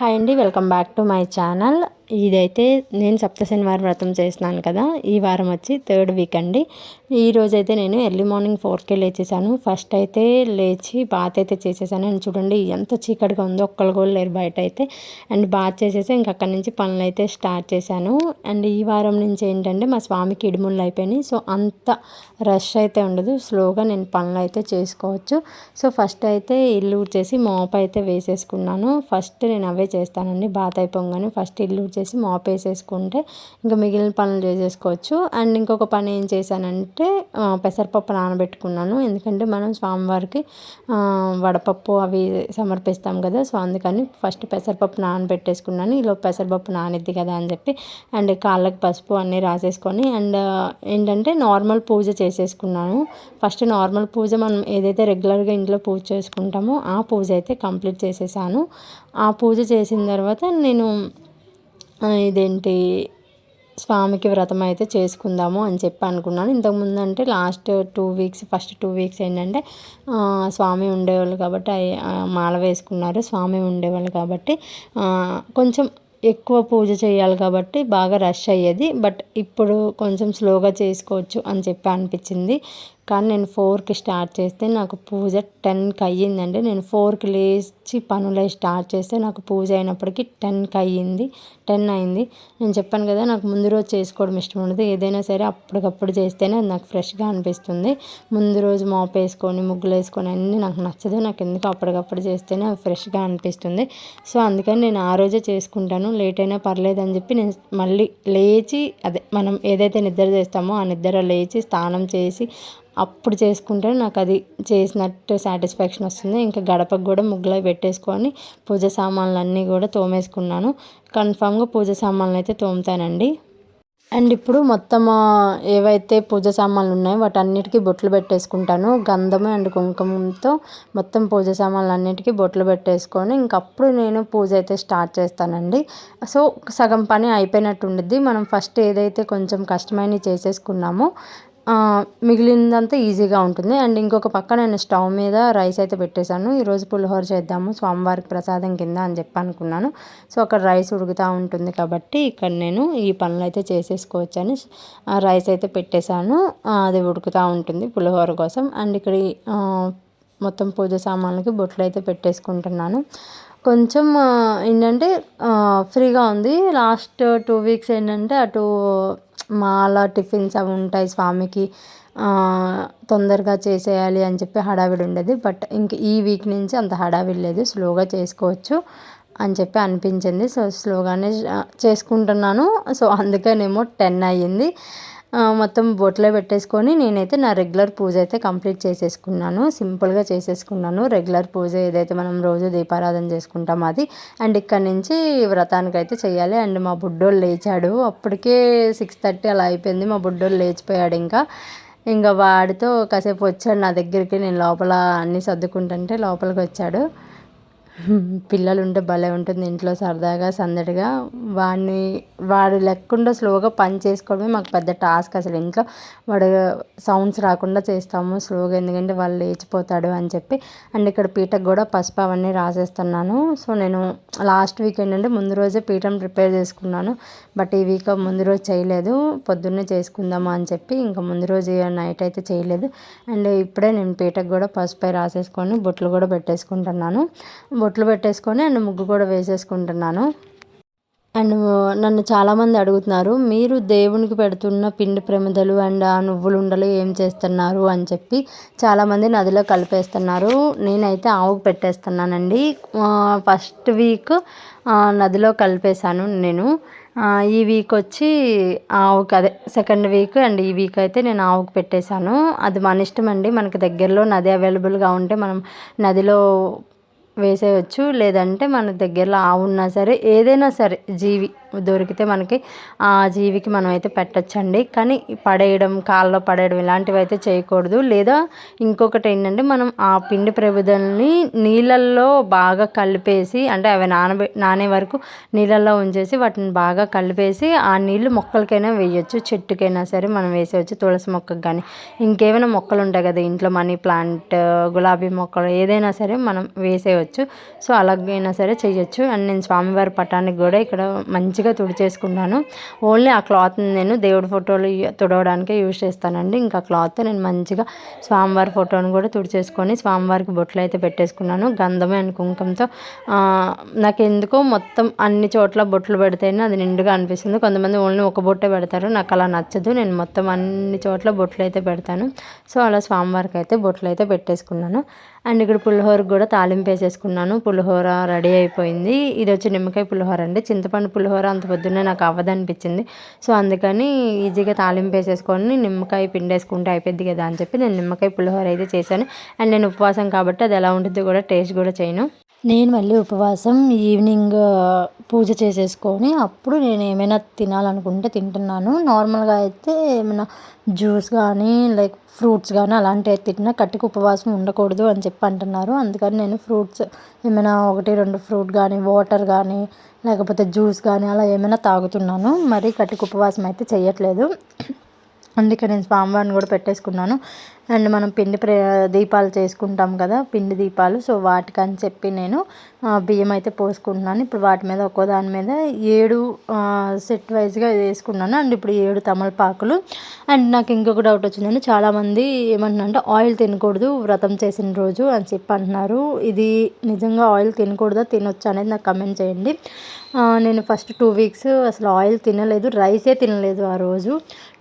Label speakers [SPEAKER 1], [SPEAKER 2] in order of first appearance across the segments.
[SPEAKER 1] Hi అండి welcome back to my channel. ఇదైతే నేను సప్త శనివారం వ్రతం చేసినాను కదా. ఈ వారం వచ్చి థర్డ్ వీక్ అండి. ఈరోజు అయితే నేను ఎర్లీ మార్నింగ్ ఫోర్కే లేచేసాను ఫస్ట్ అయితే లేచి బాత్ అయితే చేసేసాను. అండ్ చూడండి ఎంత చీకటిగా ఉందో ఒక్కళ్ళు కూడా లేరు బయట అయితే అండ్ బాత్ చేసేసి ఇంక అక్కడి నుంచి పనులు అయితే స్టార్ట్ చేశాను. అండ్ ఈ వారం నుంచి ఏంటంటే మా స్వామికి ఇడుముళ్ళు అయిపోయినాయి. సో అంత రష్ అయితే ఉండదు. స్లోగా నేను పనులు అయితే చేసుకోవచ్చు. సో ఫస్ట్ అయితే ఇల్లు చేసి మోప అయితే వేసేసుకున్నాను. ఫస్ట్ నేను అవే చేస్తానండి. బాత్ అయిపోగానే ఫస్ట్ ఇల్లు చేసి మాప్ వేసేసుకుంటే ఇంకా మిగిలిన పనులు చేసేసుకోవచ్చు. అండ్ ఇంకొక పని ఏం చేశానంటే పెసరపప్పు నానబెట్టుకున్నాను. ఎందుకంటే మనం స్వామివారికి వడపప్పు అవి సమర్పిస్తాం కదా సో అందుకని ఫస్ట్ పెసరపప్పు నానబెట్టేసుకున్నాను. ఈలో పెసరపప్పు నానిద్ది కదా అని చెప్పి అండ్ కాళ్ళకి పసుపు అన్నీ రాసేసుకొని అండ్ ఏంటంటే నార్మల్ పూజ చేసేసుకున్నాను. ఫస్ట్ నార్మల్ పూజ మనం ఏదైతే రెగ్యులర్గా ఇంట్లో పూజ చేసుకుంటామో ఆ పూజ అయితే కంప్లీట్ చేసేసాను. ఆ పూజ చేసిన తర్వాత నేను ఇదేంటి స్వామికి వ్రతం అయితే చేసుకుందాము అని చెప్పి అనుకున్నాను. ఇంతకుముందు అంటే last two weeks first two weeks ఏంటంటే స్వామి ఉండేవాళ్ళు కాబట్టి మాల వేసుకున్నారు. స్వామి ఉండేవాళ్ళు కాబట్టి కొంచెం ఎక్కువ పూజ చేయాలి కాబట్టి బాగా రష్ అయ్యేది. బట్ ఇప్పుడు కొంచెం స్లోగా చేసుకోవచ్చు అని చెప్పి అనిపించింది. కానీ నేను ఫోర్కి స్టార్ట్ చేస్తే నాకు పూజ టెన్కి అయ్యిందండి. నేను ఫోర్కి లేచి పనులే స్టార్ట్ చేస్తే నాకు పూజ అయినప్పటికీ టెన్కి అయ్యింది టెన్ అయింది. నేను చెప్పాను కదా నాకు ముందు రోజు చేసుకోవడం ఇష్టం ఉండదు. ఏదైనా సరే అప్పటికప్పుడు చేస్తేనే అది నాకు ఫ్రెష్గా అనిపిస్తుంది. ముందు రోజు మాప్ వేసుకొని ముగ్గులు వేసుకొని అన్నీ నాకు నచ్చదు. నాకు ఎందుకు అప్పటికప్పుడు చేస్తేనే అది ఫ్రెష్గా అనిపిస్తుంది. సో అందుకని నేను ఆ రోజే చేసుకుంటాను. లేట్ అయినా పర్లేదు అని చెప్పి నేను మళ్ళీ లేచి అదే మనం ఏదైతే నిద్ర చేస్తామో ఆ నిద్ర లేచి స్నానం చేసి అప్పుడు చేసుకుంటే నాకు అది చేసినట్టు సాటిస్ఫాక్షన్ వస్తుంది. ఇంకా గడపకు కూడా ముగ్గులో పెట్టేసుకొని పూజ సామాన్లు అన్నీ కూడా తోమేసుకున్నాను. కన్ఫామ్గా పూజ సామాన్లు అయితే తోముతానండి. అండ్ ఇప్పుడు మొత్తం ఏవైతే పూజ సామాన్లు ఉన్నాయో వాటన్నిటికీ బొట్లు పెట్టేసుకుంటాను. గంధము అండ్ కుంకుమంతో మొత్తం పూజ సామాన్లు అన్నిటికీ బొట్లు పెట్టేసుకొని ఇంకప్పుడు నేను పూజ అయితే స్టార్ట్ చేస్తానండి. సో సగం పని అయిపోయినట్టు ఉండిద్ది మనం ఫస్ట్ ఏదైతే కొంచెం కష్టమైనవి చేసేసుకున్నామో మిగిలిందంతా ఈజీగా ఉంటుంది. అండ్ ఇంకొక పక్క నేను స్టవ్ మీద రైస్ అయితే పెట్టేశాను. ఈరోజు పులిహోర చేద్దాము. స్వామివారికి ప్రసాదం కింద అని చెప్పి అనుకున్నాను. సో అక్కడ రైస్ ఉడుకుతూ ఉంటుంది కాబట్టి ఇక్కడ నేను ఈ పనులు అయితే చేసేసుకోవచ్చని రైస్ అయితే పెట్టేశాను. అది ఉడుకుతూ ఉంటుంది పులిహోర కోసం. అండ్ ఇక్కడ మొత్తం పూజ సామాన్లకి బొట్లు అయితే పెట్టేసుకుంటున్నాను. కొంచెం ఏంటంటే ఫ్రీగా ఉంది. లాస్ట్ టూ వీక్స్ ఏంటంటే అటు మాల టిఫిన్స్ అవి ఉంటాయి స్వామికి. తొందరగా చేసేయాలి అని చెప్పి హడావిడి ఉండేది. బట్ ఇంక ఈ వీక్ నుంచి అంత హడావిడి లేదు. స్లోగా చేసుకోవచ్చు అని చెప్పి అనిపించింది. సో స్లోగానే చేసుకుంటున్నాను. సో అందుకనేమో టెన్ అయ్యింది. మొత్తం బొట్లో పెట్టేసుకొని నేనైతే నా రెగ్యులర్ పూజ అయితే కంప్లీట్ చేసేసుకున్నాను. సింపుల్గా చేసేసుకున్నాను. రెగ్యులర్ పూజ ఏదైతే మనం రోజు దీపారాధన చేసుకుంటాం అది. అండ్ ఇక్కడ నుంచి వ్రతానికి అయితే చేయాలి. అండ్ మా బుడ్డోళ్ళు లేచాడు. అప్పటికే సిక్స్ థర్టీ అలా అయిపోయింది. మా బుడ్డోళ్ళు లేచిపోయాడు ఇంకా. ఇంకా వాడితో కాసేపు వచ్చాడు నా దగ్గరికి. నేను లోపల అన్నీ సర్దుకుంటుంటే లోపలికి వచ్చాడు. పిల్లలు ఉంటే భలే ఉంటుంది ఇంట్లో సరదాగా సందడిగా. వాడిని వాడు లేకుండా స్లోగా పని చేసుకోవడమే మాకు పెద్ద టాస్క్ అసలు. ఇంట్లో వాడు సౌండ్స్ రాకుండా చేస్తాము స్లోగా ఎందుకంటే వాళ్ళు లేచిపోతాడు అని చెప్పి. అండ్ ఇక్కడ పీటకు కూడా పసుపు అవన్నీ రాసేస్తున్నాను. సో నేను లాస్ట్ వీక్ అంటే ముందు రోజే పీఠం ప్రిపేర్ చేసుకున్నాను. బట్ ఈ వీక్ ముందు రోజు చేయలేదు. పొద్దున్నే చేసుకుందామా అని చెప్పి ఇంకా ముందు రోజు నైట్ అయితే చేయలేదు. అండ్ ఇప్పుడే నేను పీటకు కూడా పసుపై రాసేసుకొని బొట్లు కూడా పెట్టేసుకుంటున్నాను. బొట్లు పెట్టేసుకొని అండ్ ముగ్గు కూడా వేసేసుకుంటున్నాను. అండ్ నన్ను చాలామంది అడుగుతున్నారు మీరు దేవునికి పెడుతున్న పిండి ప్రమిదలు అండ్ ఆ నువ్వులు ఉండలు ఏం చేస్తున్నారు? అని చెప్పి చాలామంది నదిలో కలిపేస్తున్నారు. నేనైతే ఆవుకు పెట్టేస్తున్నానండి. ఫస్ట్ వీక్ నదిలో కలిపేశాను నేను. ఈ వీక్ వచ్చి ఆవుకి అదే సెకండ్ వీక్ అండ్ ఈ వీక్ అయితే నేను ఆవుకు పెట్టేశాను. అది మన ఇష్టం అండి. మనకి దగ్గరలో నది అవైలబుల్గా ఉంటే మనం నదిలో వేసేయచ్చు లేదంటే మన దగ్గరలో ఆవు ఉన్నా సరే ఏదైనా సరే జీవి దొరికితే మనకి ఆ జీవికి మనం అయితే పెట్టచ్చండి. కానీ పడేయడం కాళ్ళలో పడేయడం ఇలాంటివి అయితే చేయకూడదు. లేదా ఇంకొకటి ఏంటంటే మనం ఆ పిండి ప్రబుదల్ని నీళ్ళల్లో బాగా కలిపేసి అంటే అవి నానబె నానే వరకు నీళ్ళల్లో ఉంచేసి వాటిని బాగా కలిపేసి ఆ నీళ్ళు మొక్కలకైనా వేయచ్చు. చెట్టుకైనా సరే మనం వేసేయచ్చు. తులసి మొక్కకు కానీ ఇంకేమైనా మొక్కలు ఉంటాయి కదా ఇంట్లో మనీ ప్లాంట్ గులాబీ మొక్కలు ఏదైనా సరే మనం వేసేయచ్చు. సో అలాగైనా సరే చేయొచ్చు. అండ్ నేను స్వామివారి పటానికి కూడా ఇక్కడ మంచి మంచిగా తుడిచేసుకున్నాను ఓన్లీ ఆ క్లాత్ నేను దేవుడి ఫోటోలు తుడవడానికే యూజ్ చేస్తానండి. ఇంకా క్లాత్ నేను మంచిగా స్వామివారి ఫోటోని కూడా తుడిచేసుకొని స్వామివారికి బొట్లు అయితే పెట్టేసుకున్నాను. గంధమే అండ్ కుంకుమతో. నాకు ఎందుకో మొత్తం అన్ని చోట్ల బొట్లు పెడితేనే అది నిండుగా అనిపిస్తుంది. కొంతమంది ఓన్లీ ఒక బొట్టే పెడతారు. నాకు అలా నచ్చదు. నేను మొత్తం అన్ని చోట్ల బొట్లు అయితే పెడతాను. సో అలా స్వామివారికి అయితే బొట్లు అయితే పెట్టేసుకున్నాను. అండ్ ఇక్కడ పులిహోర కూడా తాలింపు వేసేసుకున్నాను. పులిహోర రెడీ అయిపోయింది. ఇది వచ్చి నిమ్మకాయ పులిహోర అండి. చింతపండు పులిహోర అంత పొద్దున్నే నాకు అవ్వదనిపించింది. సో అందుకని ఈజీగా తాలింపు వేసేసుకొని నిమ్మకాయ పిండేసుకుంటే అయిపోద్ది కదా అని చెప్పి నేను నిమ్మకాయ పులిహోర అయితే చేశాను. అండ్ నేను ఉపవాసం కాబట్టి అది ఎలా ఉంటుందో కూడా టేస్ట్ కూడా చేయను. నేను మళ్ళీ ఉపవాసం ఈవినింగ్ పూజ చేసేసుకొని అప్పుడు నేను ఏమైనా తినాలనుకుంటే తింటున్నాను. నార్మల్గా అయితే ఏమైనా జ్యూస్ కానీ లైక్ ఫ్రూట్స్ కానీ అలాంటివి తిన్నా కట్టికి ఉపవాసం ఉండకూడదు అని చెప్పి అంటున్నారు. అందుకని నేను ఫ్రూట్స్ ఏమైనా ఒకటి రెండు ఫ్రూట్ కానీ వాటర్ కానీ లేకపోతే జ్యూస్ కానీ అలా ఏమైనా తాగుతున్నాను. మరి కట్టుకు ఉపవాసం అయితే చేయట్లేదు అందుకే నేను స్వామివారిని కూడా పెట్టేసుకున్నాను. అండ్ మనం పిండి ప్రే దీపాలు చేసుకుంటాం కదా పిండి దీపాలు. సో వాటికని చెప్పి నేను బియ్యం అయితే పోసుకుంటున్నాను. ఇప్పుడు వాటి మీద ఒక్కో దాని మీద ఏడు సెట్ వైజ్గా వేసుకున్నాను. అండ్ ఇప్పుడు ఏడు తమలపాకులు. అండ్ నాకు ఇంకొక డౌట్ వచ్చిందండి. చాలామంది ఏమంటున్నారంటే ఆయిల్ తినకూడదు వ్రతం చేసిన రోజు అని చెప్పి అంటున్నారు. ఇది నిజంగా ఆయిల్ తినకూడదా తినొచ్చు అనేది నాకు కమెంట్ చేయండి. నేను ఫస్ట్ టూ వీక్స్ అసలు ఆయిల్ తినలేదు రైసే తినలేదు ఆ రోజు.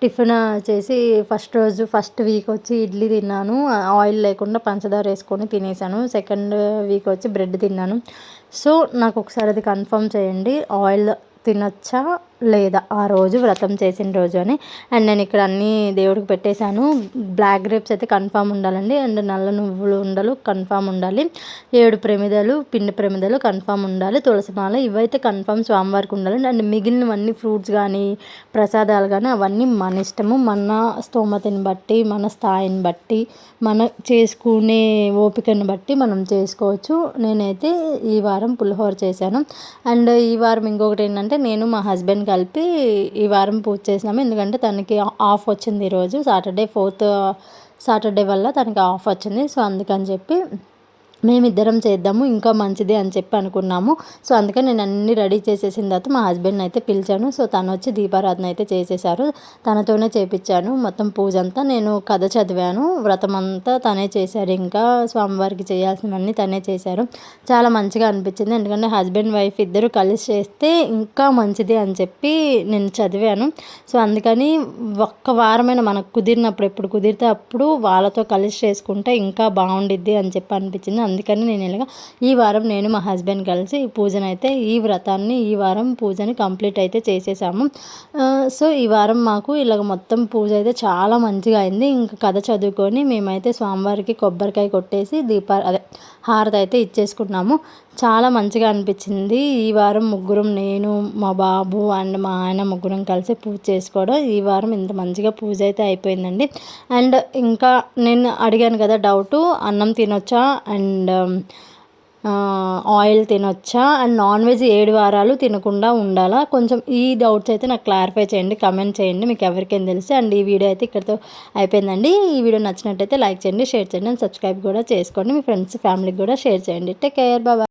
[SPEAKER 1] టిఫిన్ చేసి ఫస్ట్ రోజు ఫస్ట్ వీక్ వచ్చి ఇడ్లీ తిన్నాను ఆయిల్ లేకుండా పంచదార వేసుకొని తినేసాను. సెకండ్ వీక్ వచ్చి బ్రెడ్ తిన్నాను. సో నాకు ఒకసారి అది కన్ఫర్మ్ చేయండి. ఆయిల్ తినొచ్చా? లేదా ఆ రోజు వ్రతం చేసిన రోజు అని. అండ్ నేను ఇక్కడ అన్నీ దేవుడికి పెట్టేశాను. బ్లాక్ గ్రేప్స్ అయితే కన్ఫామ్ ఉండాలండి. అండ్ నల్ల నువ్వులు ఉండలు కన్ఫామ్ ఉండాలి. ఏడు ప్రమిదలు పిండి ప్రమిదలు కన్ఫామ్ ఉండాలి. తులసి మాల ఇవైతే కన్ఫామ్ స్వామివారికి ఉండాలండి అండ్ మిగిలినవన్నీ ఫ్రూట్స్ కానీ ప్రసాదాలు కానీ అవన్నీ మన ఇష్టము. మన స్తోమతని బట్టి మన స్థాయిని బట్టి మన చేసుకునే ఓపికని బట్టి మనం చేసుకోవచ్చు. నేనైతే ఈ వారం పులిహోర చేశాను. అండ్ ఈ వారం ఇంకొకటి ఏంటంటే నేను మా హస్బెండ్ కలిపి ఈ వారం పూజ చేసినాము. ఎందుకంటే తనకి ఆఫ్ వచ్చింది ఈరోజు సాటర్డే ఫోర్త్ సాటర్డే వల్ల తనకి ఆఫ్ వచ్చింది. సో అందుకని చెప్పి మేమిద్దరం చేద్దాము ఇంకా మంచిది అని చెప్పి అనుకున్నాము. సో అందుకని నేను అన్ని రెడీ చేసేసిన తర్వాత మా హస్బెండ్ని అయితే పిలిచాను. సో తను వచ్చి దీపారాధన అయితే చేసేసారు తనతోనే చేపించాను మొత్తం పూజ అంతా. నేను కథ చదివాను వ్రతం అంతా తనే చేశారు. ఇంకా స్వామివారికి చేయాల్సినవన్నీ తనే చేశారు. చాలా మంచిగా అనిపించింది. ఎందుకంటే హస్బెండ్ వైఫ్ ఇద్దరు కలిసి చేస్తే ఇంకా మంచిది అని చెప్పి నేను చదివాను. సో అందుకని ఒక్క వారమైన మనకు కుదిరినప్పుడు ఎప్పుడు కుదిరితే అప్పుడు వాళ్ళతో కలిసి చేసుకుంటే ఇంకా బాగుండిద్ది అని చెప్పి అనిపించింది. అందుకని నేను ఇలాగ ఈ వారం నేను మా హస్బెండ్ కలిసి ఈ పూజను అయితే ఈ వ్రతాన్ని ఈ వారం పూజని కంప్లీట్ అయితే చేసేసాము. సో ఈ వారం మాకు ఇలాగ మొత్తం పూజ అయితే చాలా మంచిగా అయింది. ఇంకా కథ చదువుకొని మేమైతే స్వామివారికి కొబ్బరికాయ కొట్టేసి దీపా అదే హారతి అయితే ఇచ్చేసుకున్నాము చాలా మంచిగా అనిపించింది. ఈ వారం ముగ్గురం నేను మా బాబు అండ్ మా ఆయన ముగ్గురం కలిసి పూజ చేసుకోవడం. ఈ వారం ఇంత మంచిగా పూజ అయితే అయిపోయిందండి. అండ్ ఇంకా నేను అడిగాను కదా డౌటు అన్నం తినొచ్చా? అండ్ ఆయిల్ తినొచ్చా? అండ్ నాన్ వెజ్ ఏడు వారాలు తినకుండా ఉండాలా? కొంచెం ఈ డౌట్స్ అయితే నాకు క్లారిఫై చేయండి కమెంట్ చేయండి మీకు ఎవరికైనా తెలిసి. అండ్ ఈ వీడియో అయితే ఇక్కడితో అయిపోయిందండి. ఈ వీడియో నచ్చినట్టయితే లైక్ చేయండి షేర్ చేయండి అండ్ సబ్స్క్రైబ్ కూడా చేసుకోండి. మీ ఫ్రెండ్స్ ఫ్యామిలీకి కూడా షేర్ చేయండి. టేక్ కేర్ బాబా